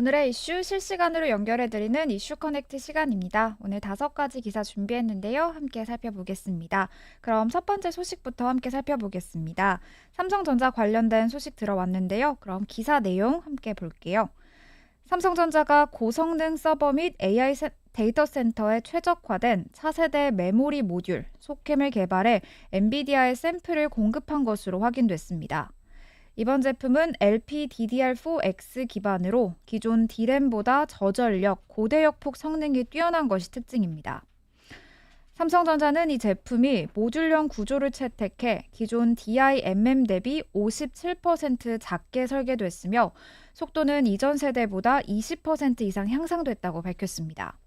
오늘의 이슈 실시간으로 연결해드리는 이슈 커넥트 시간입니다. 오늘 다섯 가지 기사 준비했는데요. 함께 살펴보겠습니다. 그럼 첫 번째 소식부터 함께 살펴보겠습니다. 삼성전자 관련된 소식 들어왔는데요. 그럼 기사 내용 함께 볼게요. 삼성전자가 고성능 서버 및 AI 데이터 센터에 최적화된 차세대 메모리 모듈, 소캠을 개발해 엔비디아의 샘플을 공급한 것으로 확인됐습니다. 이번 제품은 LPDDR4X 기반으로 기존 D램보다 저전력, 고대역폭 성능이 뛰어난 것이 특징입니다. 삼성전자는 이 제품이 모듈형 구조를 채택해 기존 DIMM 대비 57% 작게 설계됐으며 속도는 이전 세대보다 20% 이상 향상됐다고 밝혔습니다.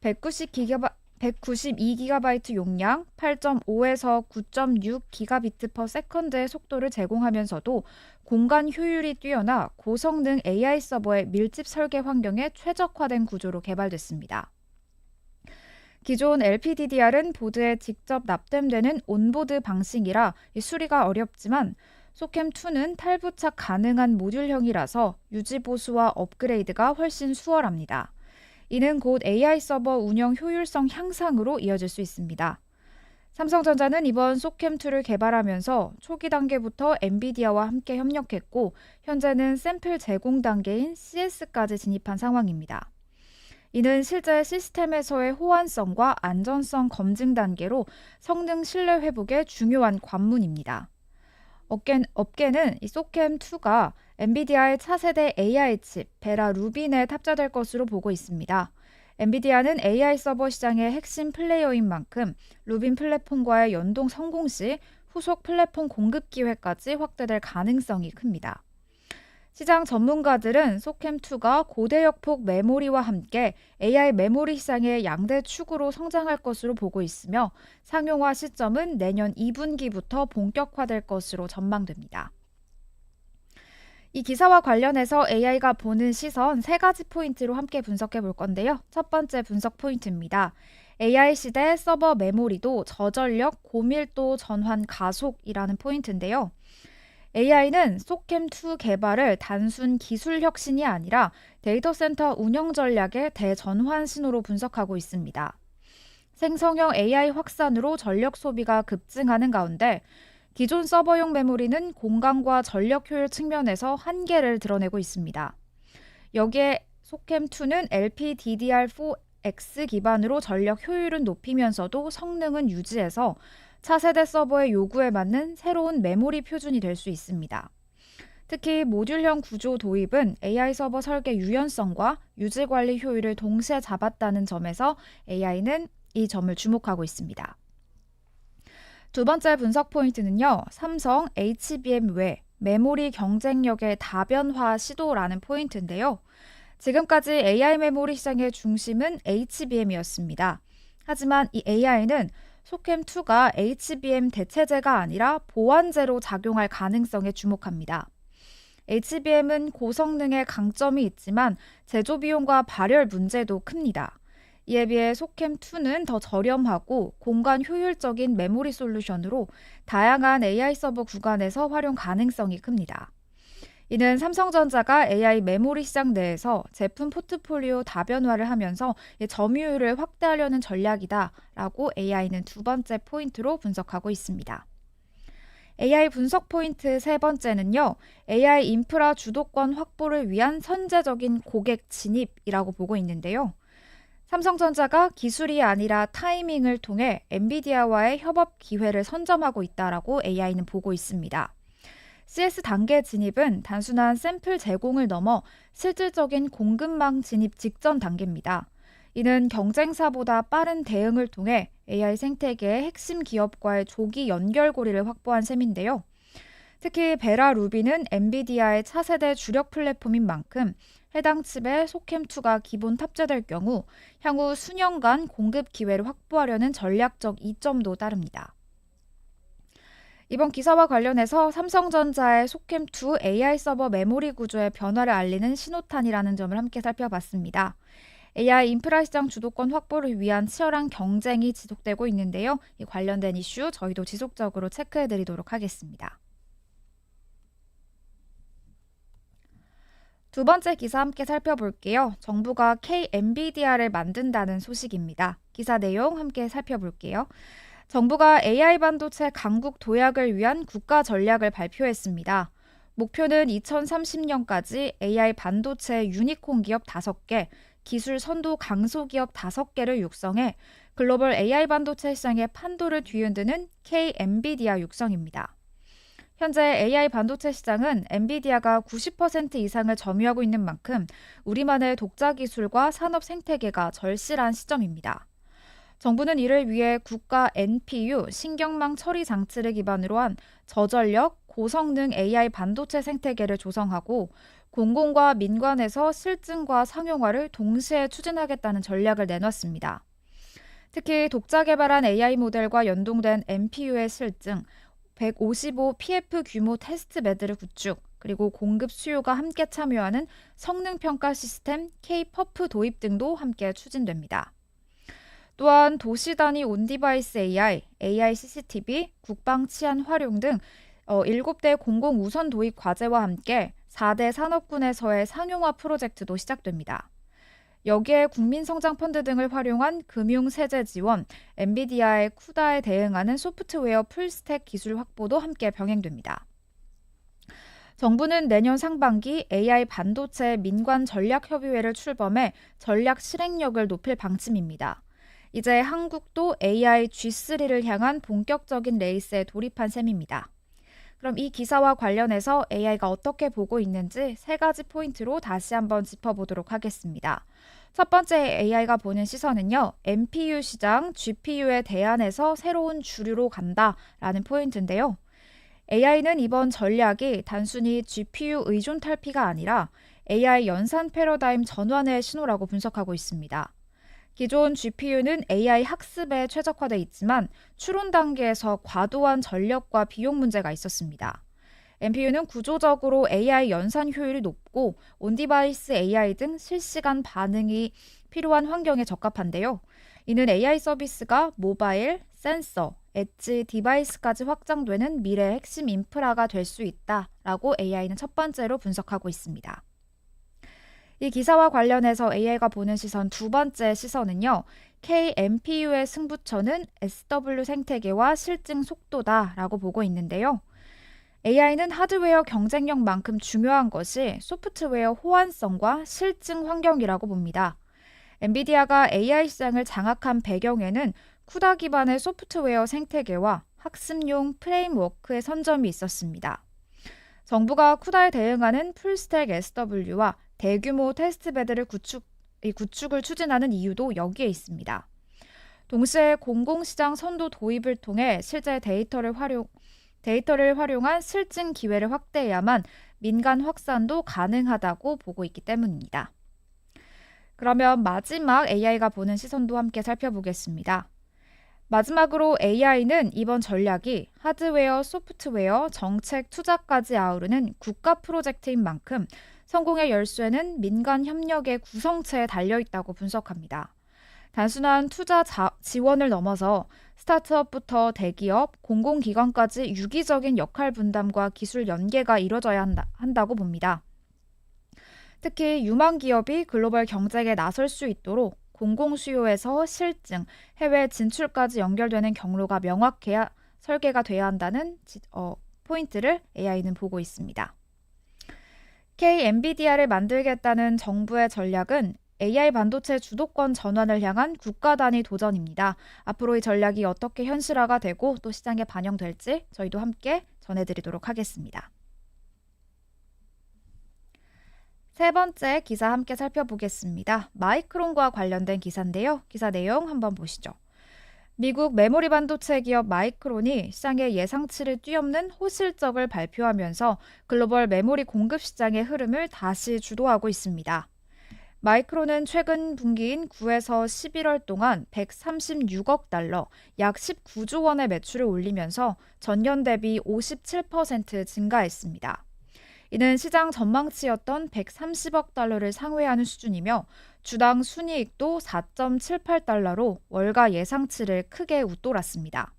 190기가 192GB 용량, 8.5에서 9.6GB per second의 속도를 제공하면서도 공간 효율이 뛰어나 고성능 AI 서버의 밀집 설계 환경에 최적화된 구조로 개발됐습니다. 기존 LPDDR은 보드에 직접 납땜되는 온보드 방식이라 수리가 어렵지만 소캠2는 탈부착 가능한 모듈형이라서 유지 보수와 업그레이드가 훨씬 수월합니다. 이는 곧 AI 서버 운영 효율성 향상으로 이어질 수 있습니다. 삼성전자는 이번 소캠2를 개발하면서 초기 단계부터 엔비디아와 함께 협력했고 현재는 샘플 제공 단계인 CS까지 진입한 상황입니다. 이는 실제 시스템에서의 호환성과 안전성 검증 단계로 성능 신뢰 회복에 중요한 관문입니다. 업계, 업계는 이 소캠2가 엔비디아의 차세대 AI 칩 베라 루빈에 탑재될 것으로 보고 있습니다. 엔비디아는 AI 서버 시장의 핵심 플레이어인 만큼 루빈 플랫폼과의 연동 성공 시 후속 플랫폼 공급 기회까지 확대될 가능성이 큽니다. 시장 전문가들은 소캠2가 고대 역폭 메모리와 함께 AI 메모리 시장의 양대 축으로 성장할 것으로 보고 있으며 상용화 시점은 내년 2분기부터 본격화될 것으로 전망됩니다. 이 기사와 관련해서 AI가 보는 시선 세 가지 포인트로 함께 분석해 볼 건데요. 첫 번째 분석 포인트입니다. AI 시대 서버 메모리도 저전력, 고밀도 전환 가속이라는 포인트인데요. AI는 소캠2 개발을 단순 기술 혁신이 아니라 데이터 센터 운영 전략의 대전환 신호로 분석하고 있습니다. 생성형 AI 확산으로 전력 소비가 급증하는 가운데 기존 서버용 메모리는 공간과 전력 효율 측면에서 한계를 드러내고 있습니다. 여기에 소캠2는 LPDDR4X 기반으로 전력 효율은 높이면서도 성능은 유지해서 차세대 서버의 요구에 맞는 새로운 메모리 표준이 될 수 있습니다. 특히 모듈형 구조 도입은 AI 서버 설계 유연성과 유지 관리 효율을 동시에 잡았다는 점에서 AI는 이 점을 주목하고 있습니다. 두 번째 분석 포인트는요, 삼성 HBM 외 메모리 경쟁력의 다변화 시도라는 포인트인데요. 지금까지 AI 메모리 시장의 중심은 HBM이었습니다. 하지만 이 AI는 소캠2가 HBM 대체제가 아니라 보완제로 작용할 가능성에 주목합니다. HBM은 고성능의 강점이 있지만 제조 비용과 발열 문제도 큽니다. 이에 비해 소캠2는 더 저렴하고 공간 효율적인 메모리 솔루션으로 다양한 AI 서버 구간에서 활용 가능성이 큽니다. 이는 삼성전자가 AI 메모리 시장 내에서 제품 포트폴리오 다변화를 하면서 점유율을 확대하려는 전략이다라고 AI는 두 번째 포인트로 분석하고 있습니다. AI 분석 포인트 세 번째는요, AI 인프라 주도권 확보를 위한 선제적인 고객 진입이라고 보고 있는데요. 삼성전자가 기술이 아니라 타이밍을 통해 엔비디아와의 협업 기회를 선점하고 있다라고 AI는 보고 있습니다. CS 단계 진입은 단순한 샘플 제공을 넘어 실질적인 공급망 진입 직전 단계입니다. 이는 경쟁사보다 빠른 대응을 통해 AI 생태계의 핵심 기업과의 조기 연결고리를 확보한 셈인데요. 특히 베라 루비는 엔비디아의 차세대 주력 플랫폼인 만큼 해당 칩에 소캠2가 기본 탑재될 경우 향후 수년간 공급 기회를 확보하려는 전략적 이점도 따릅니다. 이번 기사와 관련해서 삼성전자의 소캠2 AI 서버 메모리 구조의 변화를 알리는 신호탄이라는 점을 함께 살펴봤습니다. AI 인프라 시장 주도권 확보를 위한 치열한 경쟁이 지속되고 있는데요. 이 관련된 이슈 저희도 지속적으로 체크해 드리도록 하겠습니다. 두 번째 기사 함께 살펴볼게요. 정부가 KNVIDIA를 만든다는 소식입니다. 기사 내용 함께 살펴볼게요. 정부가 AI 반도체 강국 도약을 위한 국가 전략을 발표했습니다. 목표는 2030년까지 AI 반도체 유니콘 기업 5개, 기술 선도 강소 기업 5개를 육성해 글로벌 AI 반도체 시장의 판도를 뒤흔드는 K-엔비디아 육성입니다. 현재 AI 반도체 시장은 엔비디아가 90% 이상을 점유하고 있는 만큼 우리만의 독자 기술과 산업 생태계가 절실한 시점입니다. 정부는 이를 위해 국가 NPU 신경망 처리 장치를 기반으로 한 저전력, 고성능 AI 반도체 생태계를 조성하고 공공과 민관에서 실증과 상용화를 동시에 추진하겠다는 전략을 내놨습니다. 특히 독자 개발한 AI 모델과 연동된 NPU의 실증, 155 PF 규모 테스트 베드를 구축, 그리고 공급 수요가 함께 참여하는 성능 평가 시스템 K-퍼프 도입 등도 함께 추진됩니다. 또한 도시 단위 온디바이스 AI, AI CCTV, 국방 치안 활용 등 어, 7대 공공 우선 도입 과제와 함께 4대 산업군에서의 상용화 프로젝트도 시작됩니다. 여기에 국민성장펀드 등을 활용한 금융 세제 지원, 엔비디아의 쿠다에 대응하는 소프트웨어 풀스택 기술 확보도 함께 병행됩니다. 정부는 내년 상반기 AI 반도체 민관 전략 협의회를 출범해 전략 실행력을 높일 방침입니다. 이제 한국도 AI G3를 향한 본격적인 레이스에 돌입한 셈입니다. 그럼 이 기사와 관련해서 AI가 어떻게 보고 있는지 세 가지 포인트로 다시 한번 짚어보도록 하겠습니다. 첫 번째 AI가 보는 시선은요, NPU 시장, GPU에 대안해서 새로운 주류로 간다라는 포인트인데요. AI는 이번 전략이 단순히 GPU 의존 탈피가 아니라 AI 연산 패러다임 전환의 신호라고 분석하고 있습니다. 기존 GPU는 AI 학습에 최적화돼 있지만 추론 단계에서 과도한 전력과 비용 문제가 있었습니다. NPU는 구조적으로 AI 연산 효율이 높고 온디바이스 AI 등 실시간 반응이 필요한 환경에 적합한데요. 이는 AI 서비스가 모바일, 센서, 엣지 디바이스까지 확장되는 미래의 핵심 인프라가 될 수 있다라고 AI는 첫 번째로 분석하고 있습니다. 이 기사와 관련해서 AI가 보는 시선 두 번째 시선은요. KMPU의 승부처는 SW 생태계와 실증 속도다라고 보고 있는데요. AI는 하드웨어 경쟁력만큼 중요한 것이 소프트웨어 호환성과 실증 환경이라고 봅니다. 엔비디아가 AI 시장을 장악한 배경에는 쿠다 기반의 소프트웨어 생태계와 학습용 프레임워크의 선점이 있었습니다. 정부가 쿠다에 대응하는 풀스택 SW와 대규모 테스트베드를 구축, 구축을 추진하는 이유도 여기에 있습니다. 동시에 공공시장 선도 도입을 통해 실제 데이터를 활용, 데이터를 활용한 실증 기회를 확대해야만 민간 확산도 가능하다고 보고 있기 때문입니다. 그러면 마지막 AI가 보는 시선도 함께 살펴보겠습니다. 마지막으로 AI는 이번 전략이 하드웨어, 소프트웨어, 정책, 투자까지 아우르는 국가 프로젝트인 만큼 성공의 열쇠는 민간 협력의 구성체에 달려 있다고 분석합니다. 단순한 투자 자, 지원을 넘어서 스타트업부터 대기업, 공공기관까지 유기적인 역할 분담과 기술 연계가 이뤄져야 한다, 한다고 봅니다. 특히 유망 기업이 글로벌 경쟁에 나설 수 있도록 공공 수요에서 실증, 해외 진출까지 연결되는 경로가 명확해야 설계가 돼야 한다는 어, 포인트를 AI는 보고 있습니다. K-엔비디아를 만들겠다는 정부의 전략은 AI 반도체 주도권 전환을 향한 국가 단위 도전입니다. 앞으로 이 전략이 어떻게 현실화가 되고 또 시장에 반영될지 저희도 함께 전해드리도록 하겠습니다. 세 번째 기사 함께 살펴보겠습니다. 마이크론과 관련된 기사인데요. 기사 내용 한번 보시죠. 미국 메모리 반도체 기업 마이크론이 시장의 예상치를 뛰엄는 호실적을 발표하면서 글로벌 메모리 공급 시장의 흐름을 다시 주도하고 있습니다. 마이크론은 최근 분기인 9에서 11월 동안 136억 달러, 약 19조 원의 매출을 올리면서 전년 대비 57% 증가했습니다. 이는 시장 전망치였던 130억 달러를 상회하는 수준이며 주당 순이익도 4.78달러로 월가 예상치를 크게 웃돌았습니다.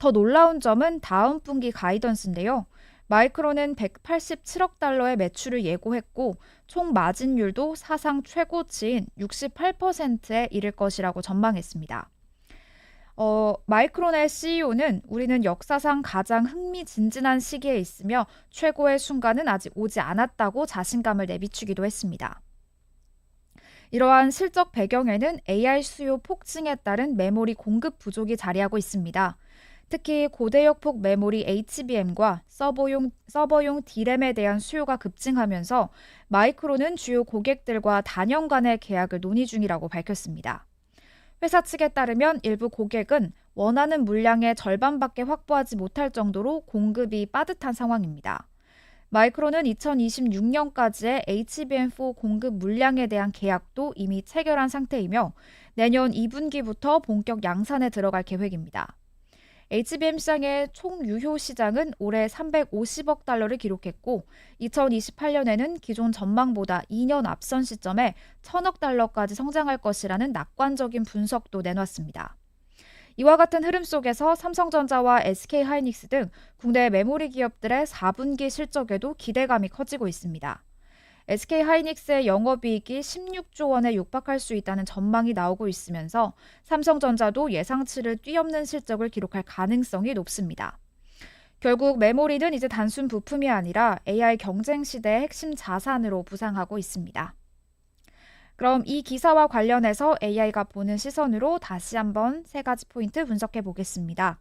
더 놀라운 점은 다음 분기 가이던스인데요. 마이크론은 187억 달러의 매출을 예고했고 총 마진율도 사상 최고치인 68%에 이를 것이라고 전망했습니다. 어, 마이크론의 CEO는 우리는 역사상 가장 흥미진진한 시기에 있으며 최고의 순간은 아직 오지 않았다고 자신감을 내비추기도 했습니다. 이러한 실적 배경에는 AI 수요 폭증에 따른 메모리 공급 부족이 자리하고 있습니다. 특히 고대역폭 메모리 HBM과 서버용, 서버용 D램에 대한 수요가 급증하면서 마이크론은 주요 고객들과 단연간의 계약을 논의 중이라고 밝혔습니다. 회사 측에 따르면 일부 고객은 원하는 물량의 절반밖에 확보하지 못할 정도로 공급이 빠듯한 상황입니다. 마이크론은 2026년까지의 HBM4 공급 물량에 대한 계약도 이미 체결한 상태이며 내년 2분기부터 본격 양산에 들어갈 계획입니다. HBM 시장의 총 유효 시장은 올해 350억 달러를 기록했고 2028년에는 기존 전망보다 2년 앞선 시점에 1000억 달러까지 성장할 것이라는 낙관적인 분석도 내놨습니다. 이와 같은 흐름 속에서 삼성전자와 SK하이닉스 등 국내 메모리 기업들의 4분기 실적에도 기대감이 커지고 있습니다. SK 하이닉스의 영업이익이 16조 원에 육박할 수 있다는 전망이 나오고 있으면서 삼성전자도 예상치를 뛰엄는 실적을 기록할 가능성이 높습니다. 결국 메모리는 이제 단순 부품이 아니라 AI 경쟁 시대의 핵심 자산으로 부상하고 있습니다. 그럼 이 기사와 관련해서 AI가 보는 시선으로 다시 한번 세 가지 포인트 분석해 보겠습니다.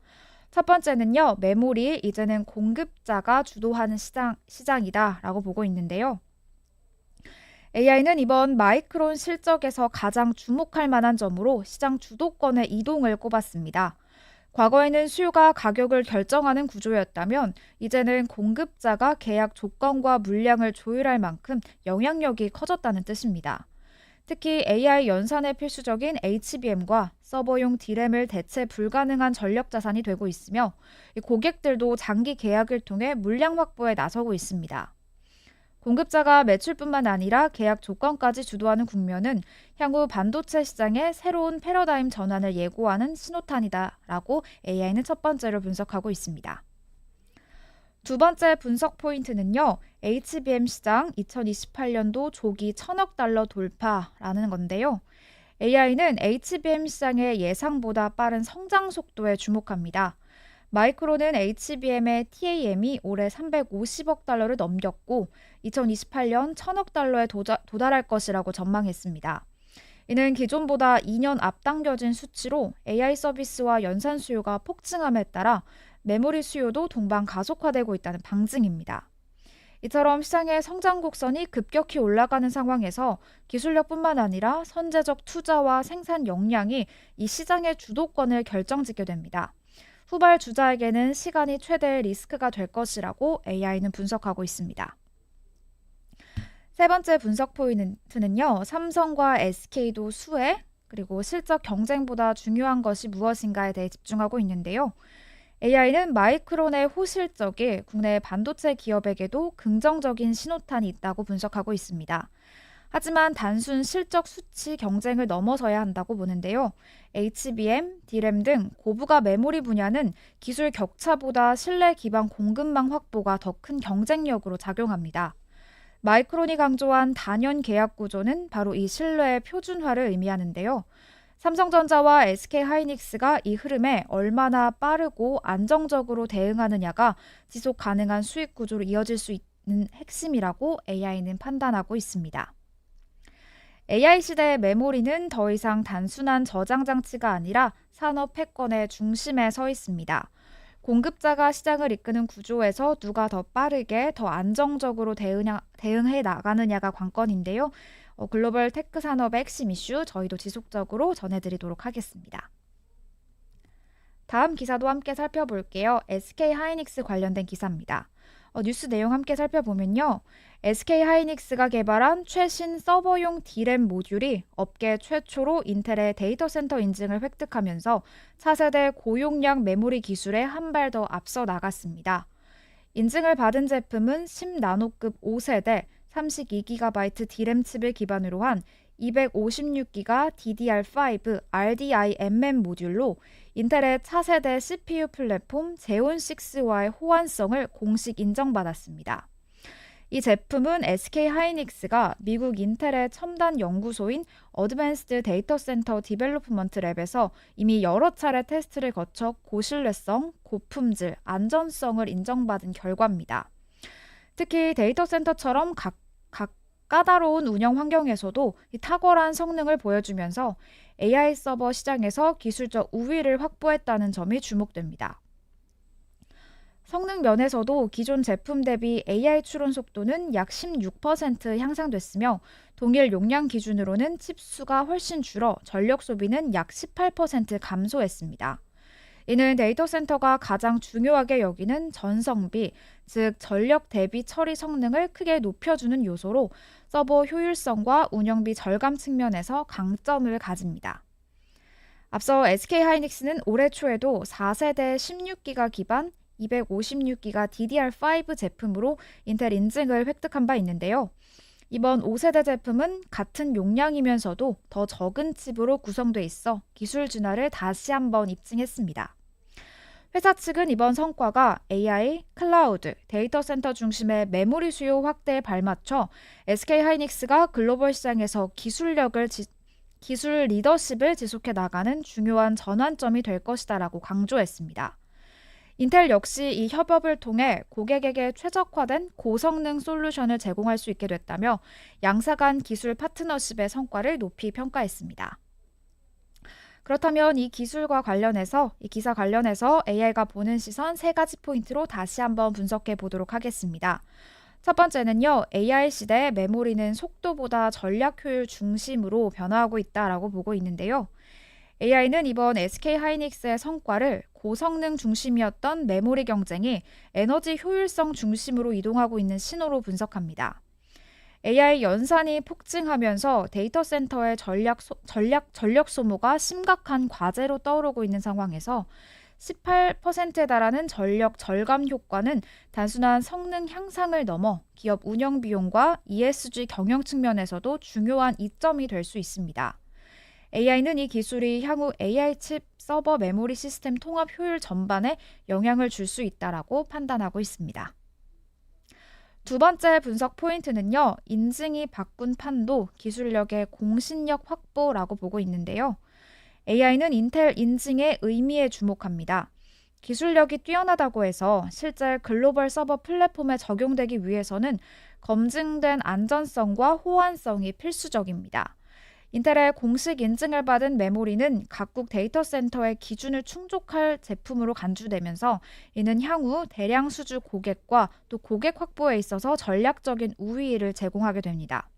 첫 번째는요, 메모리 이제는 공급자가 주도하는 시장, 시장이다라고 보고 있는데요. AI는 이번 마이크론 실적에서 가장 주목할 만한 점으로 시장 주도권의 이동을 꼽았습니다. 과거에는 수요가 가격을 결정하는 구조였다면 이제는 공급자가 계약 조건과 물량을 조율할 만큼 영향력이 커졌다는 뜻입니다. 특히 AI 연산에 필수적인 HBM과 서버용 D램을 대체 불가능한 전력 자산이 되고 있으며 고객들도 장기 계약을 통해 물량 확보에 나서고 있습니다. 공급자가 매출뿐만 아니라 계약 조건까지 주도하는 국면은 향후 반도체 시장의 새로운 패러다임 전환을 예고하는 신호탄이다라고 AI는 첫 번째로 분석하고 있습니다. 두 번째 분석 포인트는요, HBM 시장 2028년도 조기 천억 달러 돌파라는 건데요. AI는 HBM 시장의 예상보다 빠른 성장 속도에 주목합니다. 마이크론은 HBM의 TAM이 올해 350억 달러를 넘겼고 2028년 1000억 달러에 도자, 도달할 것이라고 전망했습니다. 이는 기존보다 2년 앞당겨진 수치로 AI 서비스와 연산 수요가 폭증함에 따라 메모리 수요도 동반 가속화되고 있다는 방증입니다. 이처럼 시장의 성장 곡선이 급격히 올라가는 상황에서 기술력뿐만 아니라 선제적 투자와 생산 역량이 이 시장의 주도권을 결정짓게 됩니다. 후발 주자에게는 시간이 최대의 리스크가 될 것이라고 AI는 분석하고 있습니다. 세 번째 분석 포인트는요, 삼성과 SK도 수혜, 그리고 실적 경쟁보다 중요한 것이 무엇인가에 대해 집중하고 있는데요. AI는 마이크론의 호실적이 국내 반도체 기업에게도 긍정적인 신호탄이 있다고 분석하고 있습니다. 하지만 단순 실적 수치 경쟁을 넘어서야 한다고 보는데요. HBM, D램 등 고부가 메모리 분야는 기술 격차보다 신뢰 기반 공급망 확보가 더 큰 경쟁력으로 작용합니다. 마이크론이 강조한 단연 계약 구조는 바로 이 신뢰의 표준화를 의미하는데요. 삼성전자와 SK하이닉스가 이 흐름에 얼마나 빠르고 안정적으로 대응하느냐가 지속 가능한 수익 구조로 이어질 수 있는 핵심이라고 AI는 판단하고 있습니다. AI 시대의 메모리는 더 이상 단순한 저장 장치가 아니라 산업 패권의 중심에 서 있습니다. 공급자가 시장을 이끄는 구조에서 누가 더 빠르게 더 안정적으로 대응하, 대응해 나가느냐가 관건인데요. 어, 글로벌 테크 산업의 핵심 이슈 저희도 지속적으로 전해드리도록 하겠습니다. 다음 기사도 함께 살펴볼게요. SK 하이닉스 관련된 기사입니다. 어, 뉴스 내용 함께 살펴보면요. SK 하이닉스가 개발한 최신 서버용 D램 모듈이 업계 최초로 인텔의 데이터 센터 인증을 획득하면서 차세대 고용량 메모리 기술에 한 발 더 앞서 나갔습니다. 인증을 받은 제품은 10나노급 5세대 32GB D램 칩을 기반으로 한 256기가 DDR5 RDIMM 모듈로 인텔의 차세대 CPU 플랫폼 제온6와의 호환성을 공식 인정받았습니다. 이 제품은 SK 하이닉스가 미국 인텔의 첨단 연구소인 어드밴스드 데이터 센터 디벨로프먼트 랩에서 이미 여러 차례 테스트를 거쳐 고신뢰성, 고품질, 안전성을 인정받은 결과입니다. 특히 데이터 센터처럼 각, 각 까다로운 운영 환경에서도 탁월한 성능을 보여주면서 AI 서버 시장에서 기술적 우위를 확보했다는 점이 주목됩니다. 성능 면에서도 기존 제품 대비 AI 추론 속도는 약 16% 향상됐으며 동일 용량 기준으로는 칩 수가 훨씬 줄어 전력 소비는 약 18% 감소했습니다. 이는 데이터 센터가 가장 중요하게 여기는 전성비, 즉 전력 대비 처리 성능을 크게 높여주는 요소로 서버 효율성과 운영비 절감 측면에서 강점을 가집니다. 앞서 SK 하이닉스는 올해 초에도 4세대 16기가 기반 256기가 DDR5 제품으로 인텔 인증을 획득한 바 있는데요. 이번 5세대 제품은 같은 용량이면서도 더 적은 칩으로 구성돼 있어 기술 진화를 다시 한번 입증했습니다. 회사 측은 이번 성과가 AI, 클라우드, 데이터 센터 중심의 메모리 수요 확대에 발맞춰 SK 하이닉스가 글로벌 시장에서 기술력을 지, 기술 리더십을 지속해 나가는 중요한 전환점이 될 것이다라고 강조했습니다. 인텔 역시 이 협업을 통해 고객에게 최적화된 고성능 솔루션을 제공할 수 있게 됐다며 양사 간 기술 파트너십의 성과를 높이 평가했습니다. 그렇다면 이 기술과 관련해서 이 기사 관련해서 AI가 보는 시선 세 가지 포인트로 다시 한번 분석해 보도록 하겠습니다. 첫 번째는요, AI 시대의 메모리는 속도보다 전략 효율 중심으로 변화하고 있다라고 보고 있는데요. AI는 이번 SK 하이닉스의 성과를 고성능 중심이었던 메모리 경쟁이 에너지 효율성 중심으로 이동하고 있는 신호로 분석합니다. AI 연산이 폭증하면서 데이터 센터의 전략, 소, 전략 전력 소모가 심각한 과제로 떠오르고 있는 상황에서 18%에 달하는 전력 절감 효과는 단순한 성능 향상을 넘어 기업 운영 비용과 ESG 경영 측면에서도 중요한 이점이 될 수 있습니다. AI는 이 기술이 향후 AI 칩 서버 메모리 시스템 통합 효율 전반에 영향을 줄 수 있다라고 판단하고 있습니다. 두 번째 분석 포인트는요, 인증이 바꾼 판도 기술력의 공신력 확보라고 보고 있는데요. AI는 인텔 인증의 의미에 주목합니다. 기술력이 뛰어나다고 해서 실제 글로벌 서버 플랫폼에 적용되기 위해서는 검증된 안전성과 호환성이 필수적입니다. 인텔의 공식 인증을 받은 메모리는 각국 데이터 센터의 기준을 충족할 제품으로 간주되면서 이는 향후 대량 수주 고객과 또 고객 확보에 있어서 전략적인 우위를 제공하게 됩니다.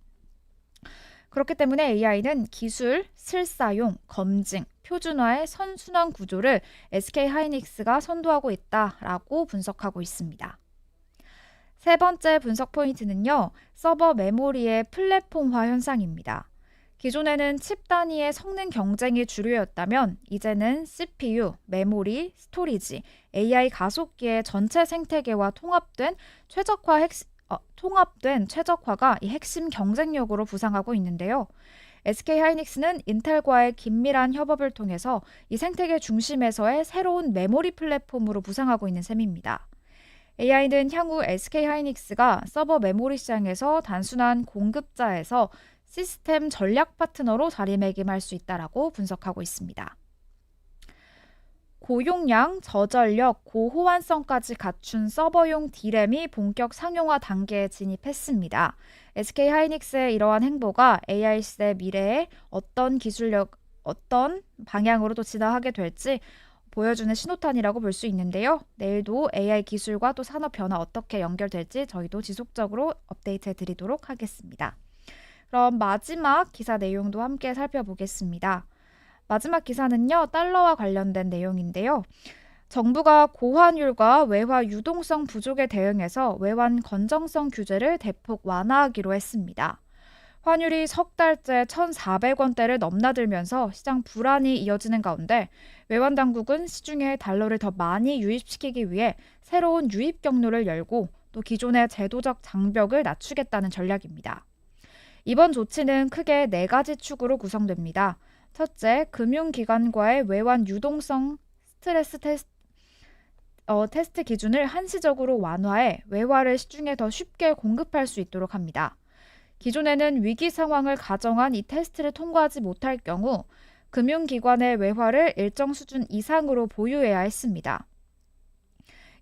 그렇기 때문에 AI는 기술, 실사용, 검증, 표준화의 선순환 구조를 SK 하이닉스가 선도하고 있다라고 분석하고 있습니다. 세 번째 분석 포인트는요, 서버 메모리의 플랫폼화 현상입니다. 기존에는 칩 단위의 성능 경쟁이 주류였다면 이제는 CPU, 메모리, 스토리지, AI 가속기의 전체 생태계와 통합된 최적화 핵, 어, 통합된 최적화가 이 핵심 경쟁력으로 부상하고 있는데요. SK 하이닉스는 인텔과의 긴밀한 협업을 통해서 이 생태계 중심에서의 새로운 메모리 플랫폼으로 부상하고 있는 셈입니다. AI는 향후 SK 하이닉스가 서버 메모리 시장에서 단순한 공급자에서 시스템 전략 파트너로 자리매김할 수 있다라고 분석하고 있습니다. 고용량, 저전력, 고호환성까지 갖춘 서버용 D램이 본격 상용화 단계에 진입했습니다. SK 하이닉스의 이러한 행보가 AI 시대 미래에 어떤 기술력, 어떤 방향으로 도 진화하게 될지 보여주는 신호탄이라고 볼 수 있는데요. 내일도 AI 기술과 또 산업 변화 어떻게 연결될지 저희도 지속적으로 업데이트 드리도록 하겠습니다. 그럼 마지막 기사 내용도 함께 살펴보겠습니다. 마지막 기사는요, 달러와 관련된 내용인데요. 정부가 고환율과 외화 유동성 부족에 대응해서 외환 건정성 규제를 대폭 완화하기로 했습니다. 환율이 석 달째 1,400원대를 넘나들면서 시장 불안이 이어지는 가운데 외환 당국은 시중에 달러를 더 많이 유입시키기 위해 새로운 유입 경로를 열고 또 기존의 제도적 장벽을 낮추겠다는 전략입니다. 이번 조치는 크게 네 가지 축으로 구성됩니다. 첫째, 금융기관과의 외환 유동성 스트레스 테스트, 어, 테스트 기준을 한시적으로 완화해 외화를 시중에 더 쉽게 공급할 수 있도록 합니다. 기존에는 위기 상황을 가정한 이 테스트를 통과하지 못할 경우 금융기관의 외화를 일정 수준 이상으로 보유해야 했습니다.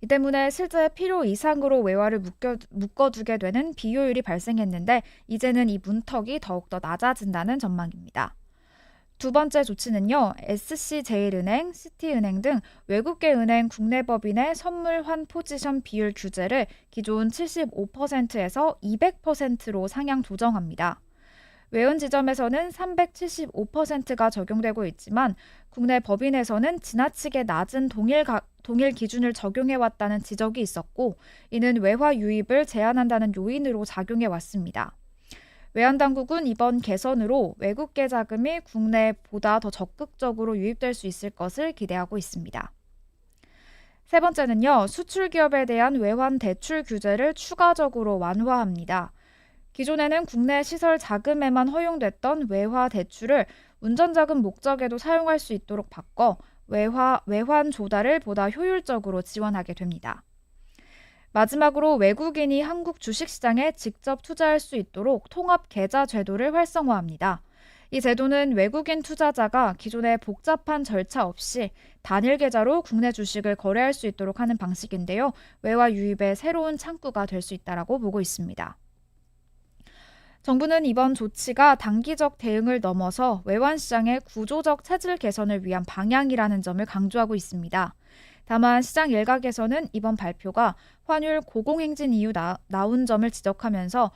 이 때문에 실제 필요 이상으로 외화를 묶여, 묶어두게 되는 비효율이 발생했는데 이제는 이 문턱이 더욱더 낮아진다는 전망입니다. 두 번째 조치는요, SC제일은행, 시티은행 등 외국계 은행 국내 법인의 선물 환 포지션 비율 규제를 기존 75%에서 200%로 상향 조정합니다. 외연 지점에서는 375%가 적용되고 있지만 국내 법인에서는 지나치게 낮은 동일, 가, 동일 기준을 적용해 왔다는 지적이 있었고 이는 외화 유입을 제한한다는 요인으로 작용해 왔습니다. 외환당국은 이번 개선으로 외국계 자금이 국내에 보다 더 적극적으로 유입될 수 있을 것을 기대하고 있습니다. 세 번째는요, 수출 기업에 대한 외환 대출 규제를 추가적으로 완화합니다. 기존에는 국내 시설 자금에만 허용됐던 외화 대출을 운전자금 목적에도 사용할 수 있도록 바꿔 외화, 외환 조달을 보다 효율적으로 지원하게 됩니다. 마지막으로 외국인이 한국 주식시장에 직접 투자할 수 있도록 통합 계좌 제도를 활성화합니다. 이 제도는 외국인 투자자가 기존의 복잡한 절차 없이 단일 계좌로 국내 주식을 거래할 수 있도록 하는 방식인데요. 외화 유입의 새로운 창구가 될 수 있다라고 보고 있습니다. 정부는 이번 조치가 단기적 대응을 넘어서 외환 시장의 구조적 체질 개선을 위한 방향이라는 점을 강조하고 있습니다. 다만 시장 일각에서는 이번 발표가 환율 고공행진 이후 나, 나온 점을 지적하면서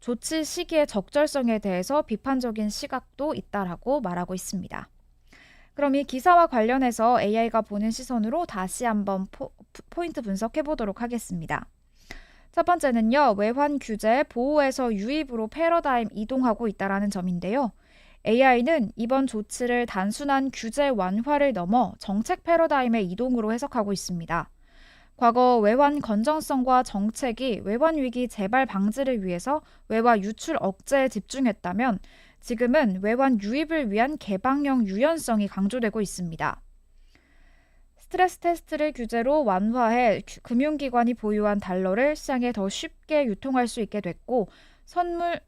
조치 시기의 적절성에 대해서 비판적인 시각도 있다라고 말하고 있습니다. 그럼 이 기사와 관련해서 AI가 보는 시선으로 다시 한번 포, 포인트 분석해 보도록 하겠습니다. 첫 번째는요, 외환 규제 보호에서 유입으로 패러다임 이동하고 있다라는 점인데요. AI는 이번 조치를 단순한 규제 완화를 넘어 정책 패러다임의 이동으로 해석하고 있습니다. 과거 외환 건전성과 정책이 외환 위기 재발 방지를 위해서 외화 유출 억제에 집중했다면 지금은 외환 유입을 위한 개방형 유연성이 강조되고 있습니다. 스트레스 테스트를 규제로 완화해 금융기관이 보유한 달러를 시장에 더 쉽게 유통할 수 있게 됐고 선물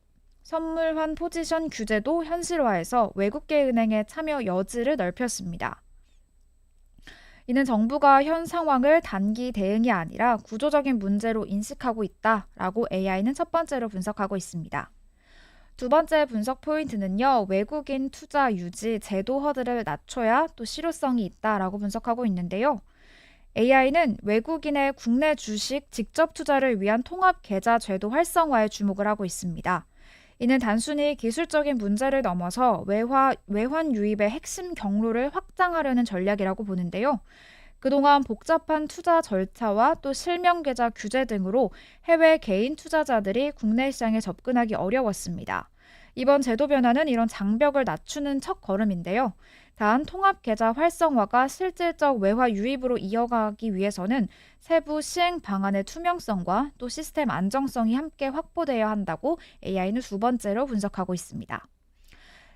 선물환 포지션 규제도 현실화해서 외국계 은행의 참여 여지를 넓혔습니다. 이는 정부가 현 상황을 단기 대응이 아니라 구조적인 문제로 인식하고 있다라고 AI는 첫 번째로 분석하고 있습니다. 두 번째 분석 포인트는요, 외국인 투자 유지 제도 허들을 낮춰야 또 실효성이 있다라고 분석하고 있는데요. AI는 외국인의 국내 주식 직접 투자를 위한 통합 계좌 제도 활성화에 주목을 하고 있습니다. 이는 단순히 기술적인 문제를 넘어서 외화, 외환 유입의 핵심 경로를 확장하려는 전략이라고 보는데요. 그동안 복잡한 투자 절차와 또 실명 계좌 규제 등으로 해외 개인 투자자들이 국내 시장에 접근하기 어려웠습니다. 이번 제도 변화는 이런 장벽을 낮추는 첫 걸음인데요. 단 통합 계좌 활성화가 실질적 외화 유입으로 이어가기 위해서는 세부 시행 방안의 투명성과 또 시스템 안정성이 함께 확보되어야 한다고 AI는 두 번째로 분석하고 있습니다.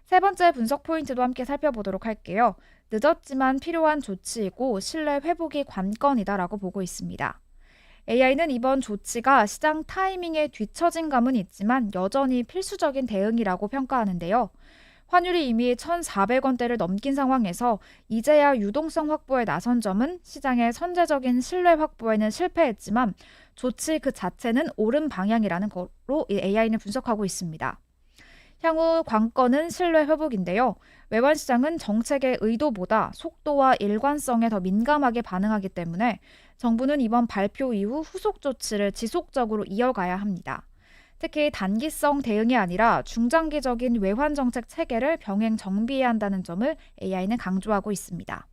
세 번째 분석 포인트도 함께 살펴보도록 할게요. 늦었지만 필요한 조치이고 신뢰 회복이 관건이다라고 보고 있습니다. AI는 이번 조치가 시장 타이밍에 뒤처진 감은 있지만 여전히 필수적인 대응이라고 평가하는데요. 환율이 이미 1,400원대를 넘긴 상황에서 이제야 유동성 확보에 나선 점은 시장의 선제적인 신뢰 확보에는 실패했지만 조치 그 자체는 옳은 방향이라는 거로 AI는 분석하고 있습니다. 향후 관건은 신뢰 회복인데요. 외환 시장은 정책의 의도보다 속도와 일관성에 더 민감하게 반응하기 때문에 정부는 이번 발표 이후 후속 조치를 지속적으로 이어가야 합니다. 특히 단기성 대응이 아니라 중장기적인 외환 정책 체계를 병행 정비해야 한다는 점을 AI는 강조하고 있습니다.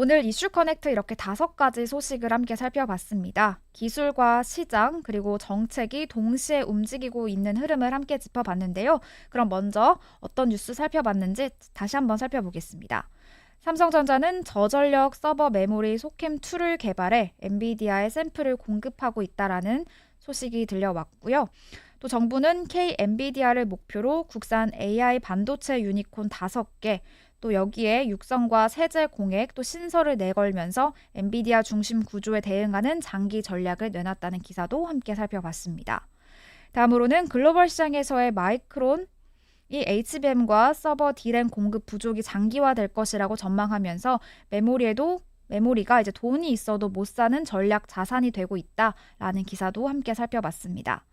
오늘 이슈 커넥트 이렇게 다섯 가지 소식을 함께 살펴봤습니다. 기술과 시장 그리고 정책이 동시에 움직이고 있는 흐름을 함께 짚어봤는데요. 그럼 먼저 어떤 뉴스 살펴봤는지 다시 한번 살펴보겠습니다. 삼성전자는 저전력 서버 메모리 소캠 2를 개발해 엔비디아의 샘플을 공급하고 있다라는 소식이 들려왔고요. 또 정부는 K 엔비디아를 목표로 국산 AI 반도체 유니콘 5개, 또 여기에 육성과 세제 공액, 또 신설을 내걸면서 엔비디아 중심 구조에 대응하는 장기 전략을 내놨다는 기사도 함께 살펴봤습니다. 다음으로는 글로벌 시장에서의 마이크론 이 HBM과 서버 D램 공급 부족이 장기화될 것이라고 전망하면서 메모리에도 메모리가 이제 돈이 있어도 못 사는 전략 자산이 되고 있다라는 기사도 함께 살펴봤습니다.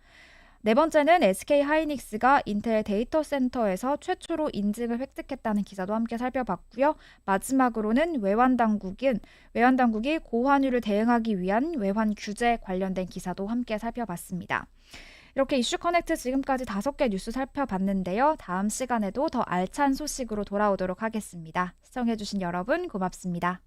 네 번째는 SK 하이닉스가 인텔 데이터 센터에서 최초로 인증을 획득했다는 기사도 함께 살펴봤고요. 마지막으로는 외환 당국인 외환 당국이 고환율을 대응하기 위한 외환 규제 관련된 기사도 함께 살펴봤습니다. 이렇게 이슈 커넥트 지금까지 다섯 개 뉴스 살펴봤는데요. 다음 시간에도 더 알찬 소식으로 돌아오도록 하겠습니다. 시청해주신 여러분 고맙습니다.